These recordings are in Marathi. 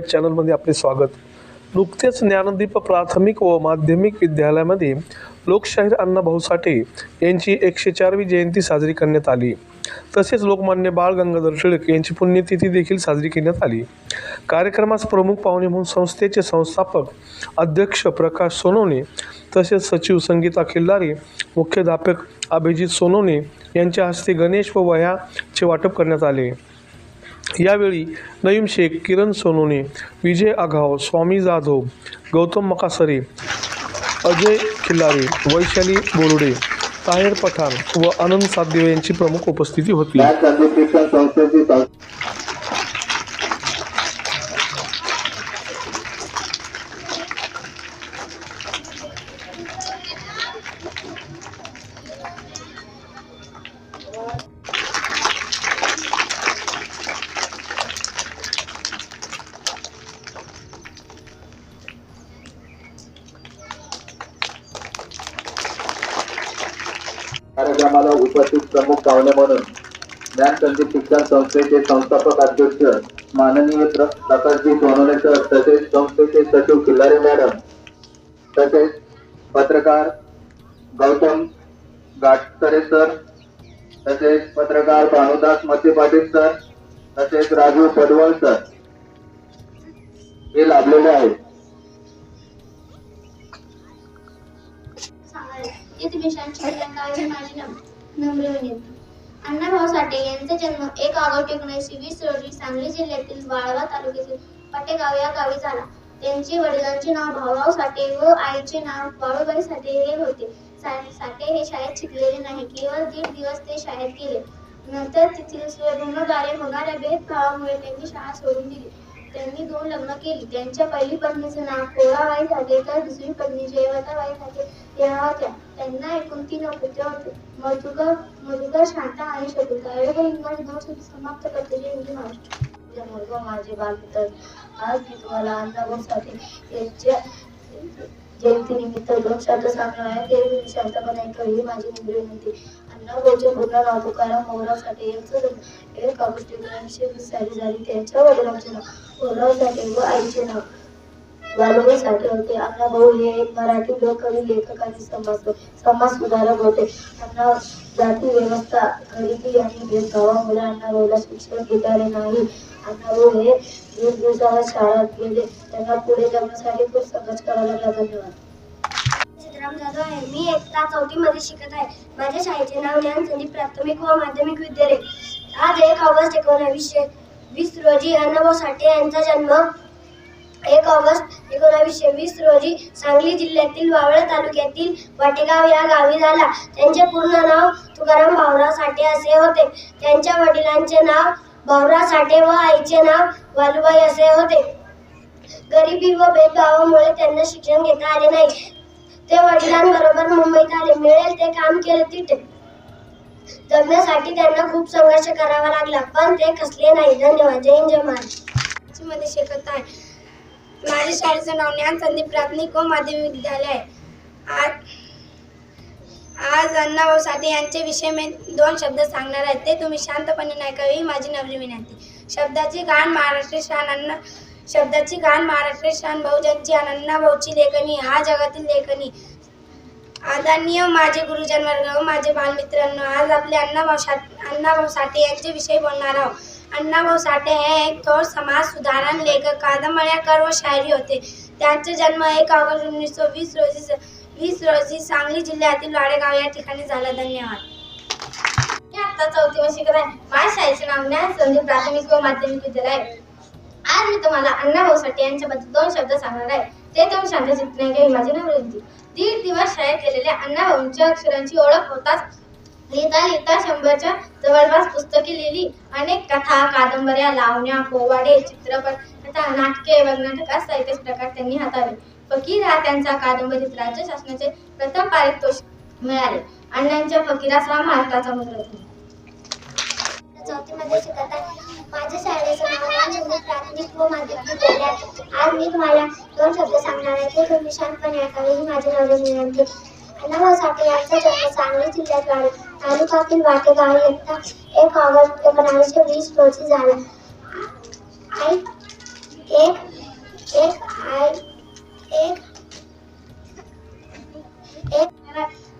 वाईट चॅनलमध्ये आपले स्वागत. नुकतेच ज्ञानदीप प्राथमिक व माध्यमिक विद्यालयामध्ये लोकशाहीर अण्णाभाऊ साठे यांची एकशे चारवी जयंती साजरी करण्यात आली. तसेच लोकमान्य बाळ गंगाधर टिळक यांची पुण्यतिथी देखील साजरी करण्यात आली. कार्यक्रमास प्रमुख पाहुणे म्हणून संस्थेचे संस्थापक अध्यक्ष प्रकाश सोनवणे तसेच सचिव संगीता खिल्लारे मुख्याध्यापक अभिजित सोनवणे यांच्या हस्ते गणेश व वह्याचे वाटप करण्यात आले. यावेळी नईम शेख किरण सोनोने विजय आघाव स्वामी जाधव गौतम मकासरे अजय खिल्लारे वैशाली बोरुडे ताहेर पठाण व आनंद साधदेव यांची प्रमुख उपस्थिती होती. कार्यक्रमाला उपस्थित प्रमुख पाहुणे म्हणून ज्ञान संदीप शिक्षण संस्थेचे संस्थापक अध्यक्ष माननीय प्रकाशजी सोनवणे सर तसेच संस्थेचे सचिव किल्लारे मॅडम तसेच पत्रकार गौतम गाटकरे सर तसेच पत्रकार भानुदास मते पाटील सर तसेच राजू पडवळ सर हे लाभलेले आहेत. इथे मिशांची गावी माझी नम्र विनंती. अण्णाभाऊ साठे यांचा जन्म एक ऑगस्ट एकोणीसशे वीस रोजी सांगली जिल्ह्यातील वाळवा तालुक्यातील पटेगाव या गावी झाला. त्यांचे वडिलांचे नाव भाऊराव साठे व आईचे नाव बाळूबाई साठे हे होते. साठे हे शाळेत शिकलेले नाही केवळ दीड दिवस ते शाळेत गेले. नंतर तेथील स्वयंभूगारे होणाऱ्या भेदभावामुळे त्यांनी शाळा सोडून दिली. त्यांनी दोन लग्न केली. त्यांच्या पहिली पत्नीचे नाव कोळाबाई झाले तर दुसरी पत्नी जयवताबाई झाले या होत्या. त्यांना एकूण तीन अपुत्र होते. मधुकर मधुकर शांता आणि शकुंतला एवढे इंग्रज दोन समाप्त करते. जे हिंदी महाराष्ट्र. माझे मुलगा माझे बालपुत्र आज मी तुम्हाला अण्णाभाऊसाठी यांच्या जयंतीनिमित्त दोन शब्द सांगणार आहे ते शब्द शांतपणे ऐकावी माझी नम्र विनंती अण्णाभाऊचे पूर्ण नाव तुकाराम मोहराव साठे यांचं जन्म एक ऑगस्ट एकोणीसशे वीस साली झाली त्यांच्या वडिलांचे नाव मोहराव साठे व आईचे नाव वालुबाई साठे होते अण्णा भाऊ हे एक मराठी लोककवी लेखक आणि समाज समाज सुधारक होते अण्णा जाती व्यवस्था गरिबी आणि भेदभावामुळे अण्णा भाऊला शिक्षण घेता आले नाही अण्णा भाऊ हे दीड दिवसाला शाळेत गेले त्यांना पुढे जगण्यासाठी खूप संघर्ष करावा लागला धन्यवाद सिद्धराम जाधव आहे मी एकता चौथी मध्ये शिकत आहे. माझ्या शाळेचे नाव ज्ञान संदीप प्राथमिक व माध्यमिक विद्यालय. आज एक ऑगस्ट एकोणावीसशे वीस रोजी अण्णाभाऊ साठे यांचा जन्म. एक ऑगस्ट एकोणावीसशे वीस रोजी सांगली जिल्ह्यातील वावळा तालुक्यातील वाटेगाव या गावी झाला. त्यांचे पूर्ण नाव तुकाराम भाऊराव साठे असे होते. त्यांच्या वडिलांचे नाव भाऊराव साठे व आईचे नाव वालुबाई असे होते. गरिबी व भेदभावामुळे त्यांना शिक्षण घेता आले नाही. ते वडिलांबरोबर मुंबईत आले. मिळेल ते काम केले तिथे. जगण्यासाठी त्यांना खूप संघर्ष करावा लागला पण ते खसले नाही. धन्यवाद. जय हिंद जय महाराष्ट्रमध्ये शिकत आहे. माझ्या शाळेचं नाव ज्ञान संदीप प्राथमिक व माध्यमिक विद्यालय आहे. आज आज अण्णाभाऊ साठे यांचे विषय मी दोन शब्द सांगणार आहेत ते तुम्ही शांतपणे ऐकावे ही माझी नवरी विनंती. शब्दाची गाण महाराष्ट्र शान अण्णा शब्दाची गाण महाराष्ट्र शान भाऊजांची आणि अण्णाभाऊची लेखणी हा जगातील लेखनी आदरणीय माझे गुरुजन वर्ग माझे बालमित्रांनो आज आपले अण्णाभाऊ साठ अण्णाभाऊ साठे यांचे विषयी बोलणार आहोत. अण्णाभाऊ साठे हे एक थोर समाज सुधारण लेखक कादंबऱ्याकार व शायरी होते. त्यांचा जन्म एक ऑगस्ट उन्नीसशे वीस रोजी वीस रोजी सांगली जिल्ह्यातील वाडेगाव या ठिकाणी झाला. धन्यवाद. आता चौथी वर्षी शिकत आहे. माझ्या शाळेचे नाव ज्ञान संधी प्राथमिक व माध्यमिक विद्यालय. आज मी तुम्हाला अण्णाभाऊ साठे यांच्याबद्दल दोन शब्द सांगणार आहे. ते तुम्ही शांत चित्तने माझी नवृत्ती दीड दिवस शाळेत गेलेल्या अण्णाभाऊंच्या अक्षरांची ओळख होताच लिहिता लिहिता शंभरच्या जवळपास पुस्तके लिहिली. अनेक कथा कादंबऱ्या लावण्या पोवाडे चित्रपट कथा नाटके व असा साहित्य प्रकार त्यांनी हाताळले. फकीर हा त्यांचा कादंबरीत राज्य शासनाचे प्रथम पारितोषिक मिळाले. अण्णांच्या फकीरास हा महाराष्ट्राचा मुद्रा चौथीमध्ये शिकत आहे माझ्या शाळेचं व माध्यमिक विद्यालय. आज मी तुम्हाला दोन शब्द सांगणार आहे. ते तुम्ही शांतपणे ऐकावे ही माझी नवरी विनंती. अण्णाभाऊ साठे यांचा जन्म सांगली जिल्ह्यात वाढे तालुक्यातील वाटेगाव इयत्ता एक ऑगस्ट एकोणावीसशे वीस रोजी झाला. आई एक एक आई एक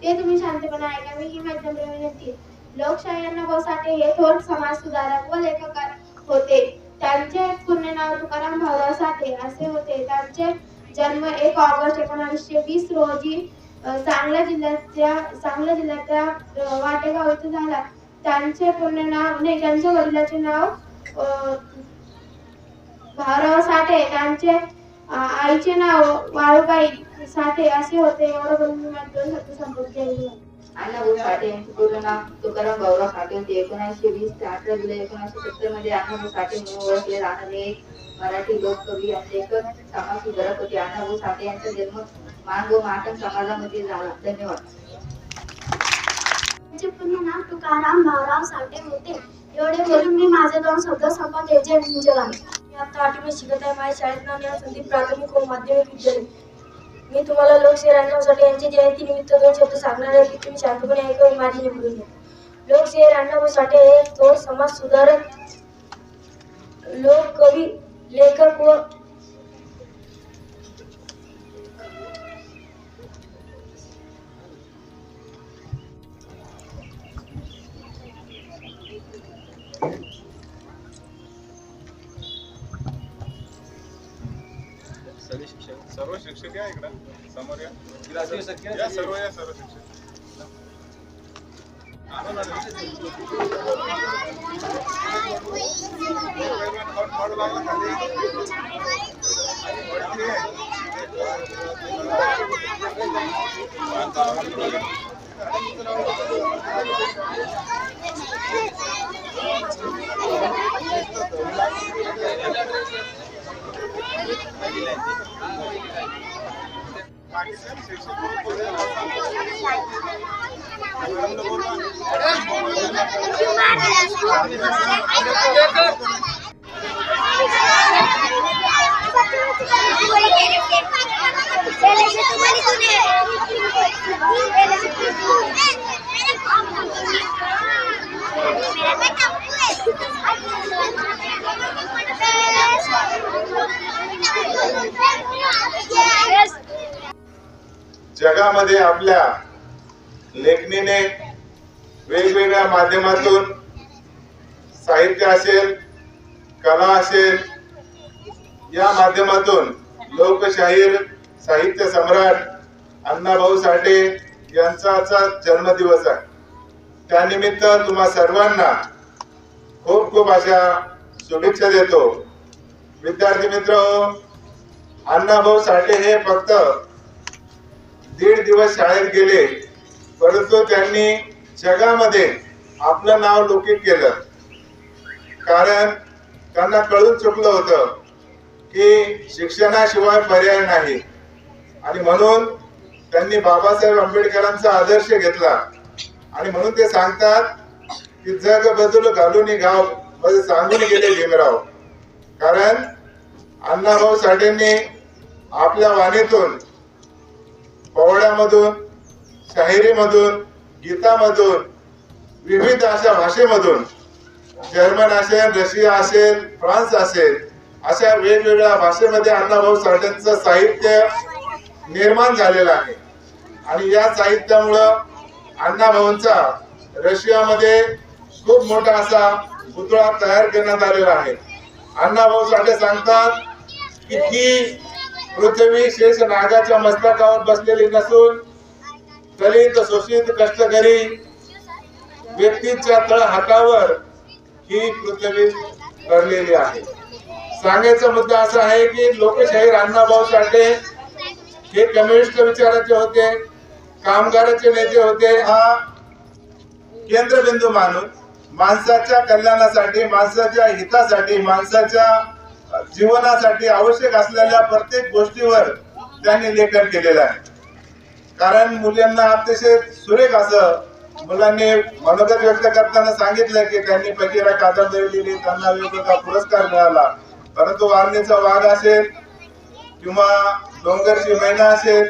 एक तुम्ही शांतपणे ऐकावे ही माझी नम्र विनंती लोकशाही अण्णाभाऊ साठे हे थोर समाज सुधारक व लेखकार होते. त्यांचे पूर्ण नाव तुकाराम भाऊराव साठे असे होते. त्यांचे जन्म एक ऑगस्ट एकोणीसशे वीस रोजी सांगला जिल्ह्यातल्या सांगला जिल्ह्यातल्या वाटेगाव इथे झाला. त्यांचे पूर्ण नाव नाही त्यांच्या वडिलाचे नाव भाऊराव साठे. त्यांचे आईचे नाव वाळूबाई साठे असे होते. एवढं बोलून मी माझे दोन शब्द संपवत अण्णाभाऊ साठे यांचे पूर्ण नाव तुकाराम भाऊराव साठे होते एकोणीसशे वीस ते अठरा जुलै एकोणीसशे सत्तरमध्ये अण्णाभाऊ साठे म्हणून ओळखले जाणारे एक मराठी लोककवी आणि लेखक समाज सुधारक होते. अण्णाभाऊ साठे यांचा जन्म मान व माटण समाजामध्ये झाला. धन्यवाद. पूर्ण नाव तुकाराम भाऊराव साठे होते. एवढे बोलून मी माझे दोन शब्द संपत जय हिंद जय मी आता आठवी शिकत आहे. माझ्या शाळेत नाव संदीप प्राथमिक व माध्यमिक विद्यालय. मी तुम्हाला लोकशाही अण्णाभाऊसाठी यांची जयंती निमित्त दोन शब्द सांगणार आहे की तुम्ही शांतपणे ऐका व माझी निवडून घ्या. लोकशाही अण्णाभाऊ साठे हे थोर समाज सुधारक लोककवी लेखक व शिक्षक या इकडं? समोर या. या? सर्व या सर्व शिक्षक. आणून आणून. जगामध्ये आपल्या लेखणीने वेगवेगळ्या माध्यमातून साहित्य असेल कला असेल या माध्यमातून लोकशाहीर साहित्य सम्राट अण्णाभाऊ साठे यांचा जन्मदिवस आहे. त्यानिमित्त तुम्हा सर्वांना खूप खूप अशा शुभेच्छा देतो. विद्यार्थी मित्र अण्णाभाऊ साठे हे फक्त दीड दिवस शाळेत गेले परंतु त्यांनी जगामध्ये आपलं नाव लोकित केलं. कारण त्यांना कळून चुकलं होतं की शिक्षणाशिवाय पर्याय नाही. आणि म्हणून त्यांनी बाबासाहेब आंबेडकरांचा आदर्श घेतला. आणि म्हणून ते सांगतात की जग बदल घालून गावमध्ये सांगून गेले भीमराव. कारण अण्णाभाऊ साठेंनी आपल्या वाणीतून पोवाड्यामधून शाहिरीमधून गीतामधून विविध अशा भाषेमधून जर्मन असेल रशिया असेल फ्रान्स असेल अशा वेगवेगळ्या भाषेमध्ये अण्णाभाऊ साठेंचं साहित्य निर्माण झालेलं आहे. आणि या साहित्यामुळं अण्णाभाऊंचा रशियामध्ये खूप मोठा असा पुतळा तयार करण्यात आलेला आहे. अण्णाभाऊ साठे सांगतात की ही पृथ्वी शेष नागाच्या मस्तकावर बसलेली नसून दलित शोषित कष्टकरी व्यक्तीच्या तळ हातावर ही पृथ्वी ठरलेली आहे. सांगायचा मुद्दा असा आहे की लोकशाहीर अण्णाभाऊ साठे हे कम्युनिस्ट विचाराचे होते कामगाराचे नेते होते. हा केंद्रबिंदू मानून माणसाच्या कल्याणासाठी माणसाच्या हितासाठी माणसाच्या जीवनासाठी आवश्यक असलेल्या प्रत्येक गोष्टीवर त्यांनी लेखन केलेलं आहे. कारण मुलींना अतिशय सुरेख असं मुलांनी मनोगत व्यक्त करताना सांगितलं की त्यांनी फकीरा कादंबरी लिहिली त्यांना वेगवेगळा पुरस्कार मिळाला. परंतु वारणीचा वाघ असेल किंवा डोंगरची मैना असेल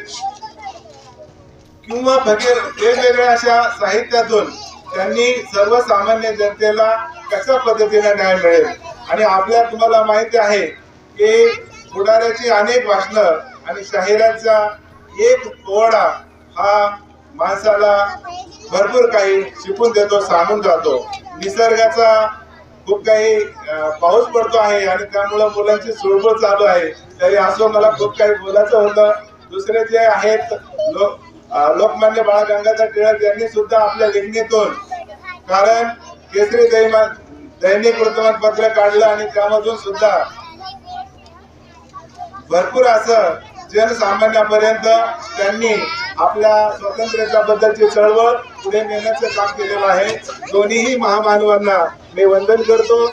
किंवा फकीर वेगवेगळ्या अशा साहित्यातून त्यांनी सर्वसामान्य जनतेला कशा पद्धतीने न्याय मिळेल? आणि आपल्या तुम्हाला माहिती आहे की पुढाऱ्याची अनेक भाषणं आणि शाहिरांचा एक ओढा हा माणसाला भरपूर काही शिकून देतो सांगून जातो. निसर्गाचा खूप काही पाऊस पडतो आहे आणि त्यामुळं मुलांची सुळबुळ चालू आहे. तरी असं मला खूप काही बोलायचं होतं. दुसरे जे आहेत लोक लोकमान्य बाळ गंगाधर टिळक यांनी सुद्धा आपल्या लेखणीतून कारण केसरी दैमा दैनिक वृत्तमानपत्र काढलं आणि त्यामधून सुद्धा भरपूर असं जनसामान्यापर्यंत त्यांनी आपल्या स्वातंत्र्याच्या बद्दलची चळवळ पुढे नेण्याचं काम केलेलं आहे. दोन्हीही महामानवांना मी वंदन करतो.